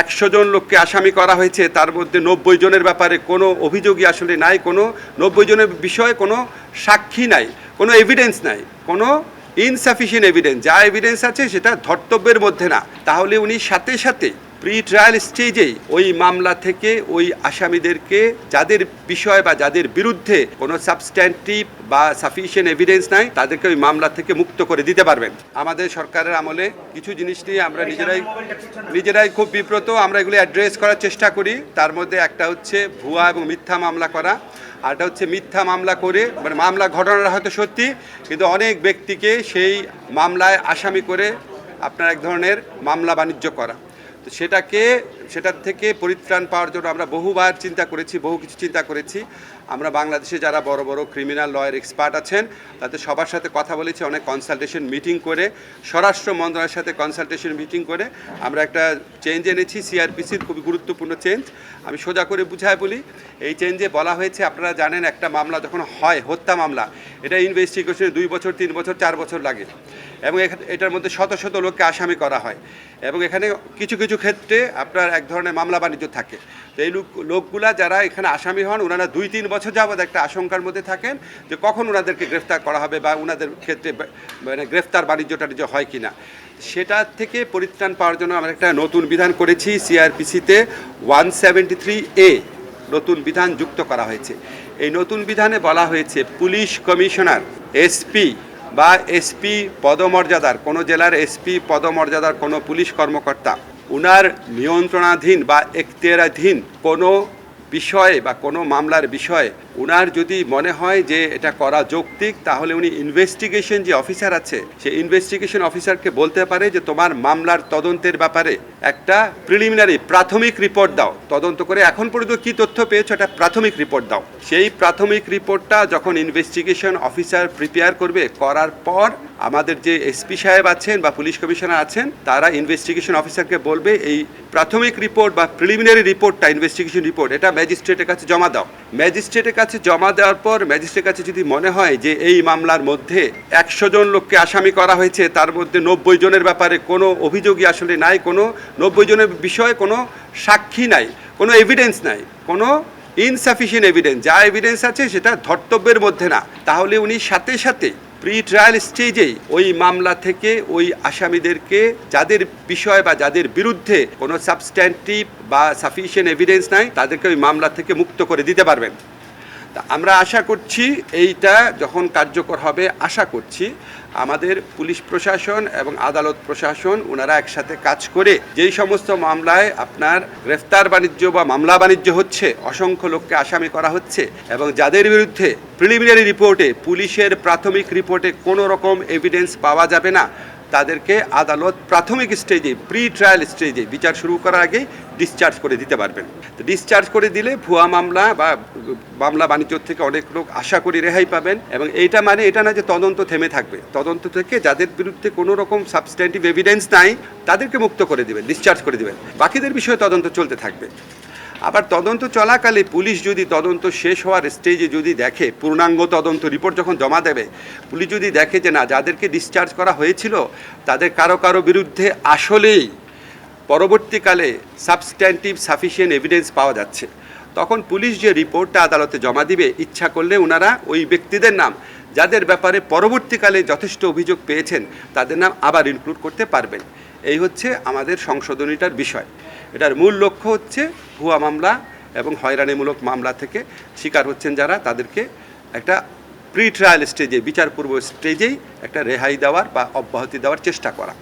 একশো জন লোককে আসামি করা হয়েছে, তার মধ্যে নব্বই জনের ব্যাপারে কোনো অভিযোগই আসলে নাই, কোনো নব্বই জনের বিষয়ে কোনো সাক্ষী নাই, কোনো এভিডেন্স নাই, কোনো ইনসাফিসিয়েন্ট এভিডেন্স যা এভিডেন্স আছে সেটা ধর্তব্যের মধ্যে না। তাহলে উনি সাথে সাথে প্রি ট্রায়াল স্টেজেই ওই মামলা থেকে ওই আসামিদেরকে যাদের বিষয় বা যাদের বিরুদ্ধে কোনো সাবস্ট্যান্টিভ বা সাফিসিয়েন্ট এভিডেন্স নাই, তাদেরকে ওই মামলা থেকে মুক্ত করে দিতে পারবেন। আমাদের সরকারের আমলে কিছু জিনিস নিয়ে আমরা নিজেরাই নিজেরাই খুব বিব্রত। আমরা এগুলি অ্যাড্রেস করার চেষ্টা করি। তার মধ্যে একটা হচ্ছে ভুয়া এবং মিথ্যা মামলা করা। আরটা হচ্ছে মিথ্যা মামলা করে মানে মামলা ঘটনাটা হয়তো সত্যি, কিন্তু অনেক ব্যক্তিকে সেই মামলায় আসামি করে আপনার এক ধরনের মামলা বাণিজ্য করা। সেটাকে সেটার থেকে পরিত্রাণ পাওয়ার জন্য আমরা বহুবার চিন্তা করেছি, বহু কিছু চিন্তা করেছি। আমরা বাংলাদেশে যারা বড় বড় ক্রিমিনাল লয়ের এক্সপার্ট আছেন, তাদের সবার সাথে কথা বলেছি, অনেক কনসালটেশন মিটিং করে, স্বরাষ্ট্র মন্ত্রণালয়ের সাথে কনসালটেশন মিটিং করে। আমরা একটা চেঞ্জ এনেছি সিআরপিসির খুবই গুরুত্বপূর্ণ চেঞ্জ আমি সোজা করে বুঝায় বলি, এই চেঞ্জে বলা হয়েছে, আপনারা জানেন একটা মামলা যখন হয়, হত্যা মামলা, এটা ইনভেস্টিগেশনে দুই বছর, তিন বছর, চার বছর লাগে। এবং এটার মধ্যে শত শত লোককে আসামি করা হয়। এবং এখানে কিছু কিছু ক্ষেত্রে আপনার এক ধরনের মামলা বাণিজ্য থাকে। তো এই লোক, লোকগুলা যারা এখানে আসামি হন ওনারা দুই তিন বছর যাবৎ একটা আশঙ্কার মধ্যে থাকেন যে কখন ওনাদেরকে গ্রেফতার করা হবে বা ওনাদের ক্ষেত্রে মানে গ্রেফতার বাণিজ্য টাণিজ্য হয় কি না সেটা থেকে পরিত্রাণ পাওয়ার জন্য আমরা একটা নতুন বিধান করেছি সিআরপিসিতে ওয়ান সেভেন্টি থ্রি এ নতুন বিধান যুক্ত করা হয়েছে। এই নতুন বিধানে বলা হয়েছে পুলিশ কমিশনার, এসপি বা এসপি পদমর্যাদার, কোনো জেলার এসপি পদমর্যাদার কোনো পুলিশ কর্মকর্তা উনার নিয়ন্ত্রণাধীন বা এখতিয়ারাধীন কোনো বিষয়ে বা কোনো মামলার বিষয়ে উনার যদি মনে হয় যে এটা করা যৌক্তিক, তাহলে উনি ইনভেস্টিগেশন যে অফিসার আছে, সেই ইনভেস্টিগেশন অফিসারকে বলতে পারে যে তোমার মামলার তদন্তের ব্যাপারে একটা প্রিলিমিনারি প্রাথমিক রিপোর্ট দাও। তদন্ত করে এখন পর্যন্ত কি তথ্য পেয়েছ একটা প্রাথমিক রিপোর্ট দাও। সেই প্রাথমিক রিপোর্টটা যখন ইনভেস্টিগেশন অফিসার প্রিপেয়ার করবে, করার পর আমাদের যে এসপি সাহেব আছেন বা পুলিশ কমিশনার আছেন, তারা ইনভেস্টিগেশন অফিসারকে বলবে, এই প্রাথমিক রিপোর্ট বা প্রিলিমিনারি রিপোর্টটা ইনভেস্টিগেশন রিপোর্ট এটা ম্যাজিস্ট্রেটের কাছে জমা দাও। ম্যাজিস্ট্রেটের কাছে জমা দেওয়ার পর ম্যাজিস্ট্রেটের কাছে যদি মনে হয় যে এই মামলার মধ্যে একশো জন লোককে আসামি করা হয়েছে, তার মধ্যে নব্বই জনের ব্যাপারে কোনো অভিযোগই আসলে নাই, কোনো নব্বই জনের বিষয়ে কোনো সাক্ষী নাই, কোনো এভিডেন্স নাই, কোনো ইনসাফিসিয়েন্ট এভিডেন্স যা এভিডেন্স আছে সেটা ধর্তব্যের মধ্যে না। তাহলে উনি সাথে সাথে প্রি ট্রায়াল স্টেজেই ওই মামলা থেকে ওই আসামিদেরকে যাদের বিষয় বা যাদের বিরুদ্ধে কোনো সাবস্ট্যান্টিভ বা সাফিসিয়েন্ট এভিডেন্স নাই, তাদেরকে ওই মামলা থেকে মুক্ত করে দিতে পারবেন। তা আমরা আশা করছি এইটা যখন কার্যকর হবে, আশা করছি আমাদের পুলিশ প্রশাসন এবং আদালত প্রশাসন ওনারা একসাথে কাজ করে যেই সমস্ত মামলায় আপনার গ্রেফতার বাণিজ্য বা মামলা বাণিজ্য হচ্ছে, অসংখ্য লোককে আসামি করা হচ্ছে এবং যাদের বিরুদ্ধে প্রিলিমিনারি রিপোর্টে পুলিশের প্রাথমিক রিপোর্টে কোনো রকম এভিডেন্স পাওয়া যাবে না তাদেরকে আদালত প্রাথমিক স্টেজে প্রি ট্রায়াল স্টেজে বিচার শুরু করার আগেই ডিসচার্জ করে দিতে পারবেন। ডিসচার্জ করে দিলে ভুয়া মামলা বা মামলা বাণিজ্য থেকে অনেক লোক আশা করি রেহাই পাবেন এবং এইটা মানে এটা না যে তদন্ত থেমে থাকবে। তদন্ত থেকে যাদের বিরুদ্ধে কোনো রকম সাবস্ট্যান্টিভ এভিডেন্স নাই, তাদেরকে মুক্ত করে দিবেন ডিসচার্জ করে দিবেন। বাকিদের বিষয়ে তদন্ত চলতে থাকবে। আবার তদন্ত চলাকালে পুলিশ যদি তদন্ত শেষ হওয়ার স্টেজে যদি দেখে, পূর্ণাঙ্গ তদন্ত রিপোর্ট যখন জমা দেবে, পুলিশ যদি দেখে যে না, যাদেরকে ডিসচার্জ করা হয়েছিল, তাদের কারও কারও বিরুদ্ধে আসলেই পরবর্তীকালে সাবস্ট্যান্টিভ সাফিসিয়েন্ট এভিডেন্স পাওয়া যাচ্ছে। তখন পুলিশ যে রিপোর্টটা আদালতে জমা দিবে, ইচ্ছা করলে ওনারা ওই ব্যক্তিদের নাম, যাদের ব্যাপারে পরবর্তীকালে যথেষ্ট অভিযোগ পেয়েছেন, তাদের নাম আবার ইনক্লুড করতে পারবেন। এই হচ্ছে আমাদের সংশোধনীটার বিষয়। এটার মূল লক্ষ্য হচ্ছে ভুয়া মামলা এবং হয়রানিমূলক মামলা থেকে শিকার হচ্ছেন যারা, তাদেরকে একটা প্রি ট্রায়াল স্টেজে বিচারপূর্ব স্টেজেই একটা রেহাই দেওয়ার বা অব্যাহতি দেওয়ার চেষ্টা করা।